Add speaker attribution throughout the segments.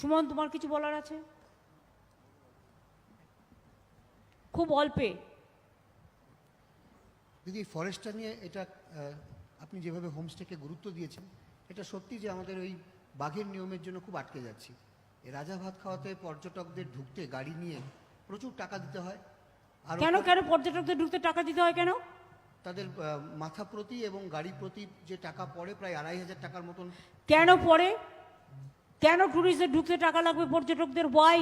Speaker 1: সুমন তোমার কিছু বলার আছে? খুব অল্পে।
Speaker 2: দিদি ফরেস্টটা নিয়ে এটা আপনি যেভাবে হোমস্টেকে গুরুত্ব দিয়েছেন এটা সত্যি যে আমাদের ওই বাঘের নিয়মের জন্য খুব আটকে যাচ্ছি। রাজা ভাত খাওয়াতে পর্যটকদের ঢুকতে গাড়ি নিয়ে প্রচুর টাকা দিতে হয়। আর
Speaker 1: কেন কেন পর্যটকদের ঢুকতে টাকা দিতে হয় কেন?
Speaker 2: তাদের মাথা প্রতি এবং গাড়ি প্রতি যে টাকা পড়ে প্রায় আড়াই হাজার টাকার মতন।
Speaker 1: কেন পরে কেন ট্যুরিস্টদের ঢুকতে টাকা লাগবে পর্যটকদের? ওয়াই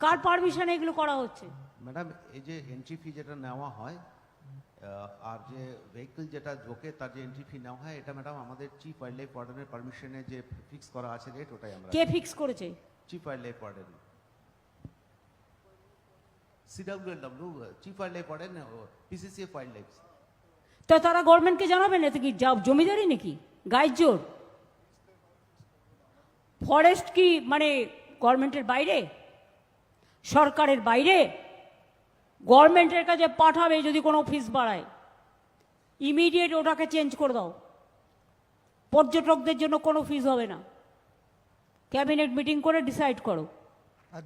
Speaker 1: কার পারমিশনে এগুলো করা হচ্ছে?
Speaker 3: ম্যাডাম এই যে এন্ট্রি ফি যেটা নেওয়া হয় আর যে ভেহিকল যেটা ঢোকে তার যে এন্ট্রি ফি নেওয়া হয় এটা ম্যাডাম আমাদের চিফ ওয়াইল্ড লাইফ ওয়ার্ডেনের পারমিশনে যে ফিক্স করা আছে রেট ওটাই আমরা
Speaker 1: কে ফিক্স করেছে?
Speaker 3: Chief wild life warden CWLW chief wild life warden PCCF wild life
Speaker 1: তো তারা গভর্নমেন্টকে জানাবেন? এতে কি জমিদারি নাকি? গায়ের জোর। ফরেস্ট কি? মানে গভর্নমেন্টের বাইরে? সরকারের বাইরে? গভর্নমেন্টের কাছে পাঠাবে যদি কোনো ফিস বাড়ায়। ইমিডিয়েট ওটাকে চেঞ্জ করে দাও। পর্যটকদের জন্য কোনো ফিস হবে না। ক্যাবিনেট মিটিং করে ডিসাইড করো।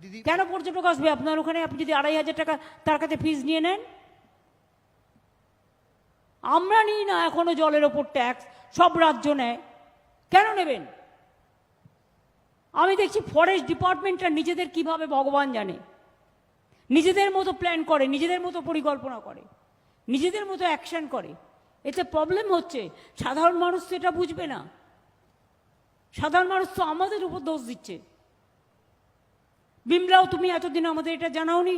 Speaker 2: দিদি
Speaker 1: কেন পর্যটক আসবে? আপনার ওখানে আপনি যদি আড়াই হাজার টাকা তার কাছে ফিস নিয়ে নেন? আমরা নিই না এখনও জলের ওপর ট্যাক্স সব রাজ্য নেয়। কেন নেবেন? আমি দেখছি ফরেস্ট ডিপার্টমেন্টটা নিজেদের কীভাবে ভগবান জানে? নিজেদের মতো প্ল্যান করে, নিজেদের মতো পরিকল্পনা করে, নিজেদের মতো অ্যাকশন করে। এতে প্রবলেম হচ্ছে, সাধারণ মানুষ তো এটা বুঝবে না। সাধারণ মানুষ তো আমাদের উপর দোষ দিচ্ছে। বিমলাও তুমি এতদিন আমাদের এটা জানাওনি।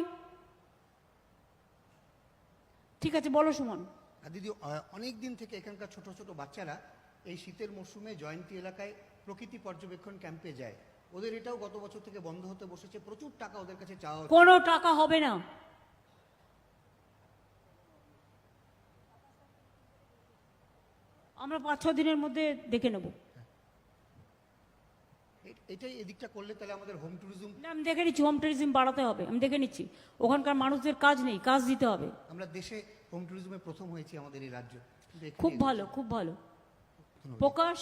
Speaker 1: ঠিক আছে, বলো সুমন।
Speaker 2: দিদি অনেক দিন থেকে এখানকার ছোট ছোট বাচ্চারা এই শীতের মরশুমে জয়ন্তী এলাকায় প্রকৃতি পর্যবেক্ষণ ক্যাম্পে যায়। ওদের এটাও গত বছর থেকে বন্ধ হতে বসেছে। প্রচুর টাকা ওদের কাছে চাওয়া।
Speaker 1: কোনো টাকা হবে না। আমরা পাঁচ ছ দিনের মধ্যে দেখে নেব।
Speaker 2: এটাই এদিকটা করলে তাহলে আমাদের হোম ট্যুরিজম
Speaker 1: না, আমি দেখে নিচ্ছি হোম ট্যুরিজম বাড়াতে হবে। আমি দেখে নিচ্ছি। ওখানকার মানুষদের কাজ নেই কাজ দিতে হবে।
Speaker 2: আমরা দেশে হোম ট্যুরিজমে প্রথম হয়েছি আমাদের এই রাজ্য।
Speaker 1: খুব ভালো খুব ভালো। প্রকাশ